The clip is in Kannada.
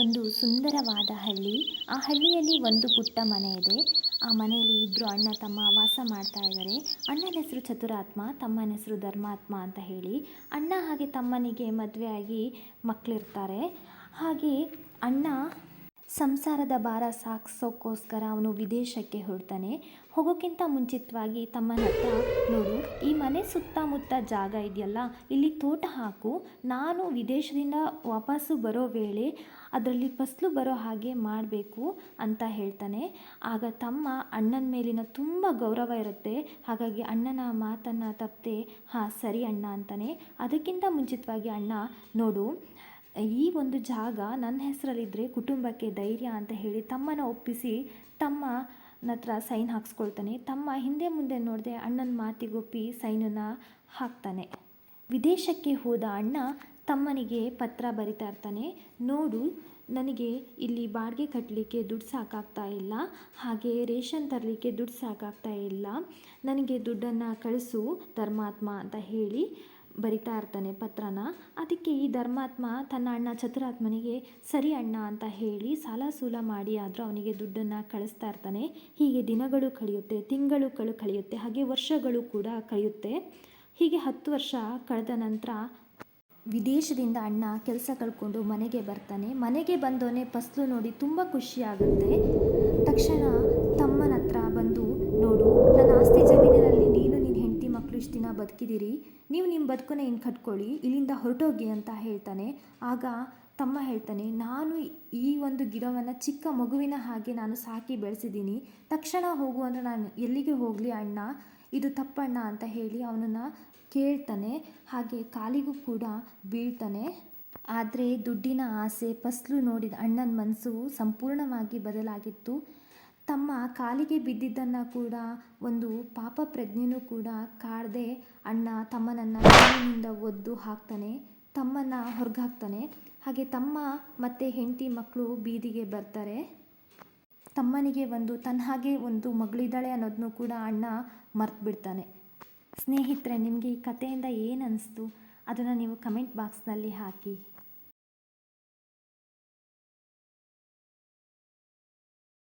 ಒಂದು ಸುಂದರವಾದ ಹಳ್ಳಿ. ಆ ಹಳ್ಳಿಯಲ್ಲಿ ಒಂದು ಪುಟ್ಟ ಮನೆ ಇದೆ. ಆ ಮನೆಯಲ್ಲಿ ಇಬ್ಬರು ಅಣ್ಣ, ತಮ್ಮ ವಾಸ ಮಾಡ್ತಾ ಇದ್ದಾರೆ. ಅಣ್ಣನ ಹೆಸರು ಚತುರಾತ್ಮ, ತಮ್ಮನ ಹೆಸರು ಧರ್ಮಾತ್ಮ ಅಂತ ಹೇಳಿ ಅಣ್ಣ ಹಾಗೆ ತಮ್ಮನಿಗೆ ಮದುವೆಯಾಗಿ ಮಕ್ಕಳಿರ್ತಾರೆ ಹಾಗೆ ಅಣ್ಣ ಸಂಸಾರದ ಭಾರ ಸಾಗಿಸೋಕ್ಕೋಸ್ಕರ ಅವನು ವಿದೇಶಕ್ಕೆ ಹೊರಡ್ತಾನೆ. ಹೋಗೋಕ್ಕಿಂತ ಮುಂಚಿತವಾಗಿ ತಮ್ಮನ ಹತ್ರ, ನೋಡು, ಈ ಮನೆ ಸುತ್ತಮುತ್ತ ಜಾಗ ಇದೆಯಲ್ಲ, ಇಲ್ಲಿ ತೋಟ ಹಾಕು. ನಾನು ವಿದೇಶದಿಂದ ವಾಪಸ್ಸು ಬರೋ ವೇಳೆ ಅದರಲ್ಲಿ ಫಸ್ಲು ಬರೋ ಹಾಗೆ ಮಾಡಬೇಕು, ಅಂತ ಹೇಳ್ತಾನೆ. ಆಗ ತಮ್ಮ ಅಣ್ಣನ ಮೇಲಿನ ತುಂಬ ಗೌರವ ಇರುತ್ತೆ. ಹಾಗಾಗಿ ಅಣ್ಣನ ಮಾತನ್ನು ತಪ್ಪದೆ, ಹಾಂ, ಸರಿ ಅಣ್ಣ, ಅಂತಾನೆ. ಅದಕ್ಕಿಂತ ಮುಂಚಿತವಾಗಿ ಅಣ್ಣ, ನೋಡು ಈ ಒಂದು ಜಾಗ ನನ್ನ ಹೆಸರಲ್ಲಿದ್ದರೆ ಕುಟುಂಬಕ್ಕೆ ಧೈರ್ಯ ಅಂತ ಹೇಳಿ ತಮ್ಮನ ಒಪ್ಪಿಸಿ ತಮ್ಮನ ಹತ್ರ ಸೈನ್ ಹಾಕ್ಸ್ಕೊಳ್ತಾನೆ. ತಮ್ಮ ಹಿಂದೆ ಮುಂದೆ ನೋಡದೆ ಅಣ್ಣನ ಮಾತಿಗೊಪ್ಪಿ ಸೈನನ್ನು ಹಾಕ್ತಾನೆ. ವಿದೇಶಕ್ಕೆ ಹೋದ ಅಣ್ಣ ತಮ್ಮನಿಗೆ ಪತ್ರ ಬರಿತಾ ಇರ್ತಾನೆ. ನೋಡು, ನನಗೆ ಇಲ್ಲಿ ಬಾಡಿಗೆ ಕಟ್ಟಲಿಕ್ಕೆ ದುಡ್ಡು ಸಾಕಾಗ್ತಾ ಇಲ್ಲ. ಹಾಗೆ ರೇಷನ್ ತರಲಿಕ್ಕೆ ದುಡ್ಡು ಸಾಕಾಗ್ತಾ ಇಲ್ಲ. ನನಗೆ ದುಡ್ಡನ್ನು ಕಳಿಸು, ಧರ್ಮಾತ್ಮ ಅಂತ ಹೇಳಿ ಬರಿತಾ ಇರ್ತಾನೆ ಪತ್ರನ. ಅದಕ್ಕೆ ಈ ಧರ್ಮಾತ್ಮ ತನ್ನ ಅಣ್ಣ ಚತುರಾತ್ಮನಿಗೆ, ಸರಿ ಅಣ್ಣ ಅಂತ ಹೇಳಿ ಸಾಲ ಸೂಲ ಮಾಡಿ, ಆದರೂ ಅವನಿಗೆ ದುಡ್ಡನ್ನು ಕಳಿಸ್ತಾ ಇರ್ತಾನೆ. ಹೀಗೆ ದಿನಗಳು ಕಳೆಯುತ್ತೆ ತಿಂಗಳು ಕಳೆಯುತ್ತೆ, ಹಾಗೆ ವರ್ಷಗಳು ಕೂಡ ಕಳೆಯುತ್ತೆ. ಹೀಗೆ ಹತ್ತು ವರ್ಷ ಕಳೆದ ನಂತರ ವಿದೇಶದಿಂದ ಅಣ್ಣ ಕೆಲಸ ಕಳ್ಕೊಂಡು ಮನೆಗೆ ಬರ್ತಾನೆ. ಮನೆಗೆ ಬಂದವನೇ ಫಸ್ಲು ನೋಡಿ ತುಂಬ ಖುಷಿಯಾಗುತ್ತೆ ತಕ್ಷಣ ದಿನ ಬದುಕಿದ್ದೀರಿ. ನೀವು ನಿಮ್ಮ ಬದುಕನ್ನ ಇನ್ನು ಕಟ್ಕೊಳ್ಳಿ, ಇಲ್ಲಿಂದ ಹೊರಟೋಗಿ ಅಂತ ಹೇಳ್ತಾನೆ. ಆಗ ತಮ್ಮ ಹೇಳ್ತಾನೆ, ನಾನು ಈ ಒಂದು ಗಿಡವನ್ನು ಚಿಕ್ಕ ಮಗುವಿನ ಹಾಗೆ ನಾನು ಸಾಕಿ ಬೆಳೆಸಿದ್ದೀನಿ. ತಕ್ಷಣ ಹೋಗು ಅಂದರೆ ನಾನು ಎಲ್ಲಿಗೆ ಹೋಗಲಿ ಅಣ್ಣ? ಇದು ತಪ್ಪಣ್ಣ ಅಂತ ಹೇಳಿ ಅವನನ್ನು ಕೇಳ್ತಾನೆ. ಹಾಗೆ ಕಾಲಿಗೂ ಕೂಡ ಬೀಳ್ತಾನೆ. ಆದರೆ ದುಡ್ಡಿನ ಆಸೆ, ಫಸ್ಲು ನೋಡಿದ ಅಣ್ಣನ ಮನಸ್ಸು ಸಂಪೂರ್ಣವಾಗಿ ಬದಲಾಗಿತ್ತು. ತಮ್ಮ ಕಾಲಿಗೆ ಬಿದ್ದಿದ್ದನ್ನು ಕೂಡ, ಒಂದು ಪಾಪ ಪ್ರಜ್ಞೆನೂ ಕೂಡ ಕಾಡದೆ ಅಣ್ಣ ತಮ್ಮನನ್ನು ಕಾಲಿನಿಂದ ಒದ್ದು ಹಾಕ್ತಾನೆ, ತಮ್ಮನ್ನು ಹೊರಗಾಕ್ತಾನೆ ಹಾಗೆ ತಮ್ಮ ಮತ್ತು ಹೆಂಡತಿ ಮಕ್ಕಳು ಬೀದಿಗೆ ಬರ್ತಾರೆ. ತಮ್ಮನಿಗೆ ಒಂದು ತನ್ನ ಹಾಗೆ ಒಂದು ಮಗಳಿದ್ದಾಳೆ ಅನ್ನೋದನ್ನು ಕೂಡ ಅಣ್ಣ ಮರ್ತು ಬಿಡ್ತಾನೆ ಸ್ನೇಹಿತರೆ, ನಿಮಗೆ ಈ ಕಥೆಯಿಂದ ಏನು ಅನ್ನಿಸ್ತು ಅದನ್ನು ನೀವು ಕಮೆಂಟ್ ಬಾಕ್ಸ್ನಲ್ಲಿ ಹಾಕಿ.